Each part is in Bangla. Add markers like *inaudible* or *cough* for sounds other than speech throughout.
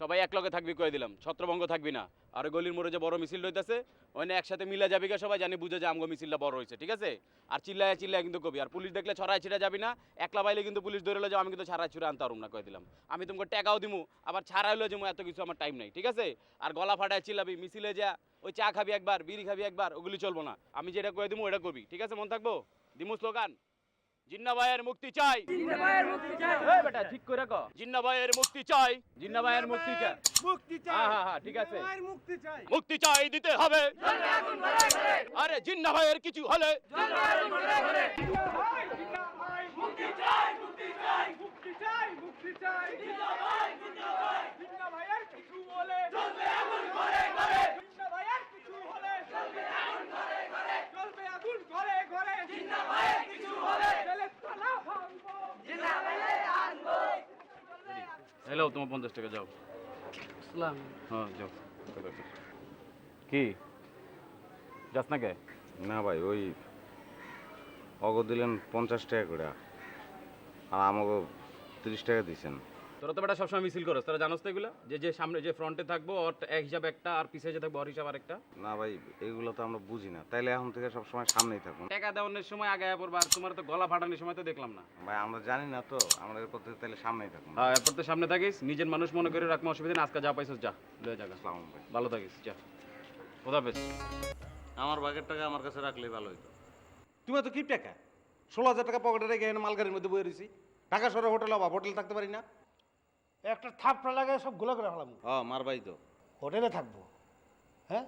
সবাই এক লগে থাকবি কয়ে দিলাম, ছত্রভঙ্গ থাকবি না। আর গলির মোড়ে যে বড় মিছিল রইতেছে ওখানে একসাথে মিলা যাবি গা সবাই, জানি বুঝে যে আমগো মিছিলটা বড় হয়েছে ঠিক আছে? আর চিল্লায় চিল্লায় কিন্তু কবি, আর পুলিশ দেখলে ছড়ায় ছিটা যাবি না, একলা বাইলে কিন্তু পুলিশ ধরে লো যে আমি কিন্তু ছাড়াই ছুড়ে আনতে পারুম না, কয়ে দিলাম। আমি তোমাকে টাকাও দিমু, আবার ছাড়াইলো যে এত কিছু আমার টাইম নাই, ঠিক আছে? আর গলা ফাটায় চিল্লাবি, মিছিলে যা, ওই চা খাবি একবার, বিড়ি খাবি একবার, ওগুলি চলবো না। আমি যেটা কয়ে দিমু ওটা করবি ঠিক আছে, মন থাকব? দিমু স্লোগান? জিন্না ভাইয়ের মুক্তি চাই। এই বেটা ঠিক করে রাখো জিন্না ভাইয়ের মুক্তি চাই। জিন্না ভাইয়ের মুক্তি চাই। মুক্তি হ্যাঁ হ্যাঁ হ্যাঁ ঠিক আছে। মুক্তি চাই। মুক্তি চাই দিতে হবে। আরে জিন্না ভাইয়ের কিছু হলে মুক্তি চাই মুক্তি চাই মুক্তি চাই মুক্তি চাই জিন্না ভাইয়ের কিছু হলে চলবে আগুন ঘরে ঘরে জিন্না ভাইয়ের কিছু হলে চলবে আগুন ঘরে ঘরে চলবে আগুন ঘরে ঘরে জিন্না ভাইয়ের কিছু হলে জেলে তালা ভাঙবো জিন্না ভাইয়ের আনব হ্যালো তোমার পঞ্চাশ টাকা যাও। হ্যাঁ যাও। কি? যাস না কে? না ভাই ওই অগ দিলেন পঞ্চাশ টাকা করে আর আমাকে তিরিশ টাকা দিছেন। তোরা তো বেটা সবসময় মিছিল করস। তোরা জানোস তো এগুলো? যে যে সামনে যে ফ্রন্টে থাকব ওর এক হিসাব একটা আর পিছিয়ে যে থাকব ওর হিসাব আরেকটা। না ভাই এগুলো তো আমরা বুঝি না। তাইলে এখন থেকে সব সময় সামনেই থাকুন টাকা দেওয়ানোর সময় আগে পড়বা আর তোমার তো গলা ফাটানোর সময় তো দেখলাম না। ভাই আমরা জানি না তো আমরা এরপর থেকে তাইলে সামনেই থাকুন হ্যাঁ এরপর তো সামনে থাকিস। নিজের মানুষ মনে করে রাখব অসুবিধা নেই। আজকে যা পাইছিস যা লয়ে আসসালামু ভাই। ভালো থাকিস যা। পেস আমার বাগের টাকা আমার কাছে রাখলেই ভালো হইতো। তুমি তো কি টাকা? ষোলো হাজার টাকা পকেটে রেখে মালগাড়ির মধ্যে বয়ে রয়েছি ঢাকা শহরে হোটেল অভাব হোটেল থাকতে পারি না। একটা থাপড়া লাগায় সব গোলা করে ফেলাম। ও মার ভাই তো। হোটেলে থাকব। হ্যাঁ?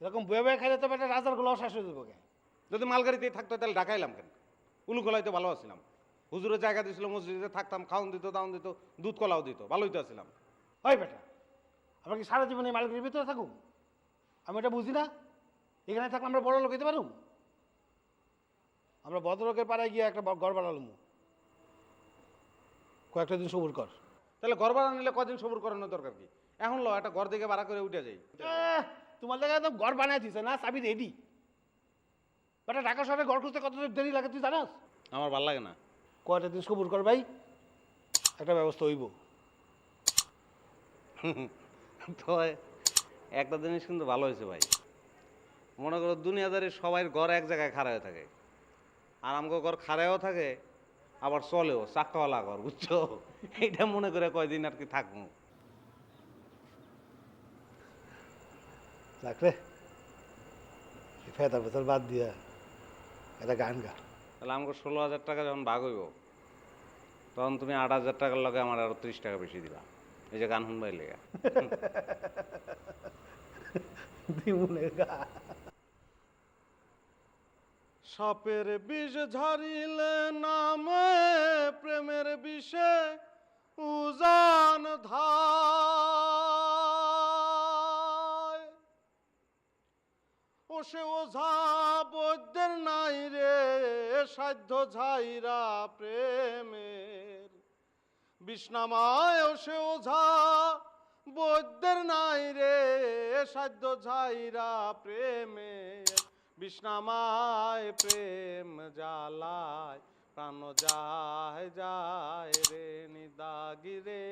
এরকম বয়ে বয়ে খাইলে তো একটা রাজার গোলাও শেষ হয়ে যাব কে? যদি মালগাড়িতেই থাকতো তাহলে ঢাকা এলাম কেন? উলু কলাই তো ভালো আছিলাম। হুজুরের জায়গা দিয়েছিল মসজিদে থাকতাম খাওয়ান দিত দাওন দিত দুধ কলাও দিত ভালোই তো আছিলাম। হয় বেটা আমরা কি সারা জীবন মালিকের ভিতরে থাকুন আমি এটা বুঝি না? এখানে থাকলে আমরা বড় লোক হইতে পারুম? আমরা ভদ্রলোকের পাড়ায় গিয়ে একটা ঘর বানালাম। কয়েকটা দিন সবুর কর। তাহলে ঘর ভাড়া নিলে কদিন সবুর করানোর দরকার কি? এখন লো একটা ঘর থেকে ভাড়া করে উঠে যাই। তোমার লাগে একদম ঘর বানায় দিছে না চাবি রেডি বেটা ঢাকা শহরে ঘর খুঁজতে কত দেরি লাগে তুই জানাস? আমার ভালো লাগে না। কয়টা দিন সবুর কর ভাই? একটা ব্যবস্থা হইব। তো একটা জিনিস কিন্তু ভালো হয়েছে ভাই। মনে করো দুনিয়াদারি সবাই ঘর এক জায়গায় খাড়া হয়ে থাকে। আর আমাকে ঘর খাড়াও থাকে আবার চলেও চাক্কাওয়ালা ঘর বুঝছ? এইটা মনে করে কয়দিন আর কি থাকব। রাখলে ফেতার ফেতার বাদ দিয়া একটা গান গা। তাহলে আমাকে ষোলো হাজার টাকা যখন ভাগ হইব তখন তুমি আট হাজার টাকার লগে আমার আরও ত্রিশ টাকা বেশি দিবা। এই যে গান শুনবাই লেগা। *laughs* দিমুনে গা। সাপের বিষ ঝারিলে নামে প্রেমের বিষে উজান ধায়। ও সে ওঝা বৈদ্যের নাই রে, সাধ্য ঝাইরা প্রেমের। বিষ্ণামায় ও সে ওঝা বৈদ্যের নাই রে, সাধ্য ঝাইরা প্রেমের। বিষ্ণামায় প্রেম জালায় প্রাণ যায় যায় রে নি দাগিরে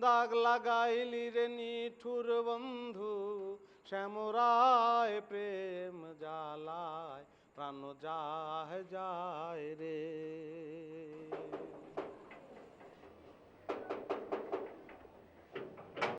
দাগ লাগাইলি রে নিঠুর বন্ধু, শ্যামরায় প্রেম জালায় প্রাণ যায় যায়